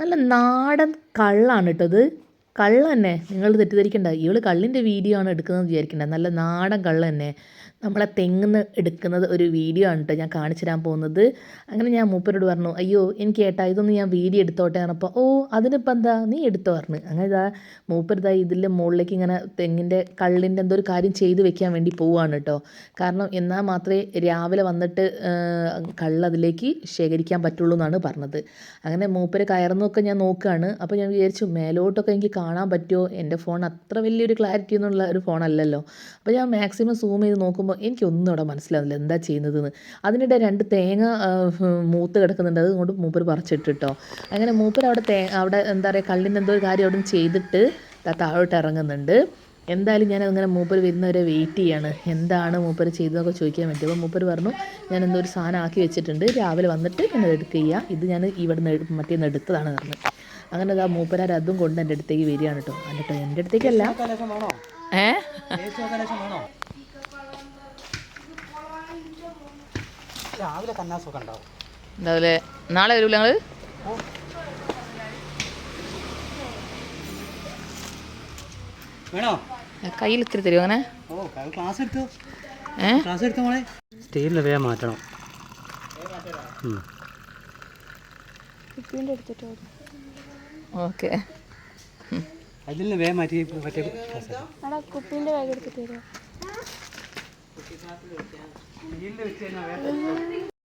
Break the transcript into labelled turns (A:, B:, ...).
A: നല്ല നാടൻ കള്ളാണ് കേട്ടോ ഇത്. കള്ള തന്നെ നിങ്ങൾ തെറ്റിദ്ധരിക്കണ്ട. ഇവൾ കള്ളിന്റെ വീഡിയോ ആണ് എടുക്കുന്നത് വിചാരിക്കണ്ട. നല്ല നാടൻ കള്ള തന്നെ നമ്മളെ തെങ്ങുന്ന് എടുക്കുന്നത് ഒരു വീഡിയോ ആണ് കേട്ടോ ഞാൻ കാണിച്ചു തരാൻ പോകുന്നത്. അങ്ങനെ ഞാൻ മൂപ്പരോട് പറഞ്ഞു അയ്യോ എനിക്ക് ഏട്ടാ ഇതൊന്ന് ഞാൻ വീഡിയോ എടുത്തോട്ടെ ആണപ്പോൾ ഓ അതിനിപ്പോൾ എന്താ? നീ എടുത്തോ പറഞ്ഞു. അങ്ങനെ ഇതാ മൂപ്പർ ഇതാ ഇതിന്റെ മുകളിലേക്ക് ഇങ്ങനെ തെങ്ങിന്റെ കള്ളിന്റെ എന്തോ ഒരു കാര്യം ചെയ്ത് വെക്കാൻ വേണ്ടി പോവുകയാണ് കേട്ടോ കാരണം എന്നാൽ മാത്രമേ രാവിലെ വന്നിട്ട് കള്ള് അതിലേക്ക് ശേഖരിക്കാൻ പറ്റുള്ളൂ എന്നാണ് പറഞ്ഞത്. അങ്ങനെ മൂപ്പര് കയറുന്നൊക്കെ ഞാൻ നോക്കുകയാണ് അപ്പോൾ ഞാൻ വിചാരിച്ചു മേലോട്ടൊക്കെ എനിക്ക് കാണാൻ പറ്റുമോ? എന്റെ ഫോൺ അത്ര വലിയൊരു ക്ലാരിറ്റി ഒന്നുള്ള ഒരു ഫോണല്ലല്ലോ അപ്പോൾ ഞാൻ മാക്സിമം സൂം ചെയ്ത് നോക്കുമ്പോൾ എനിക്കൊന്നും അവിടെ മനസ്സിലാവില്ല എന്താ ചെയ്യുന്നതെന്ന്. അതിനിടെ രണ്ട് തേങ്ങ മൂത്ത് കിടക്കുന്നുണ്ട്. അതുകൊണ്ട് മൂപ്പർ പറിച്ചിട്ട് കേട്ടോ അങ്ങനെ മൂപ്പർ അവിടെ തേ അവിടെ എന്താ പറയുക കള്ളിന്റെ എന്തോ ഒരു കാര്യം അവിടെ ചെയ്തിട്ട് താഴോട്ട് ഇറങ്ങുന്നുണ്ട്. എന്തായാലും ഞാൻ അങ്ങനെ മൂപ്പർ വരുന്നവരെ വെയിറ്റ് ചെയ്യാണ്. എന്താണ് മൂപ്പർ ചെയ്തതൊക്കെ ചോദിക്കാൻ വേണ്ടി. അപ്പോൾ മൂപ്പർ പറഞ്ഞു ഞാൻ എന്തോ ഒരു സാധനം ആക്കി വെച്ചിട്ടുണ്ട്. രാവിലെ വന്നിട്ട് എന്നെ എടുക്കുക ഇത് ഞാൻ ഇവിടെ നിന്ന് മറ്റേ നിന്ന് എടുത്തതാണ് പറഞ്ഞു. അങ്ങനെ അതാ മൂപ്പനാർ അതും കൊണ്ട് എന്റെ അടുത്തേക്ക് വരികയാണ് കേട്ടോ എന്നിട്ടോ എന്റെ അടുത്തേക്കല്ല. ഏ?
B: രാവിലെ കന്നാസൊക്കെ ഉണ്ടാവും.
A: എന്തായാലും നാളെ വരൂല ഞങ്ങൾ കയ്യിൽ ഇത്തിരി തരുമോ അങ്ങനെ?
B: ഓ ക്ലാസ് എടുത്തു?
A: ഏ?
B: ക്ലാസ് എടുത്തു മോളെ? സ്റ്റീലിൽ വേഗം മാറ്റണം. ഉം.
A: ഓക്കെ.
B: അതിൽ വേഗം മാറ്റി മറ്റേ
C: കുപ്പീന്റെ ബാഗ് എടുത്തിട്ട് വരുമോ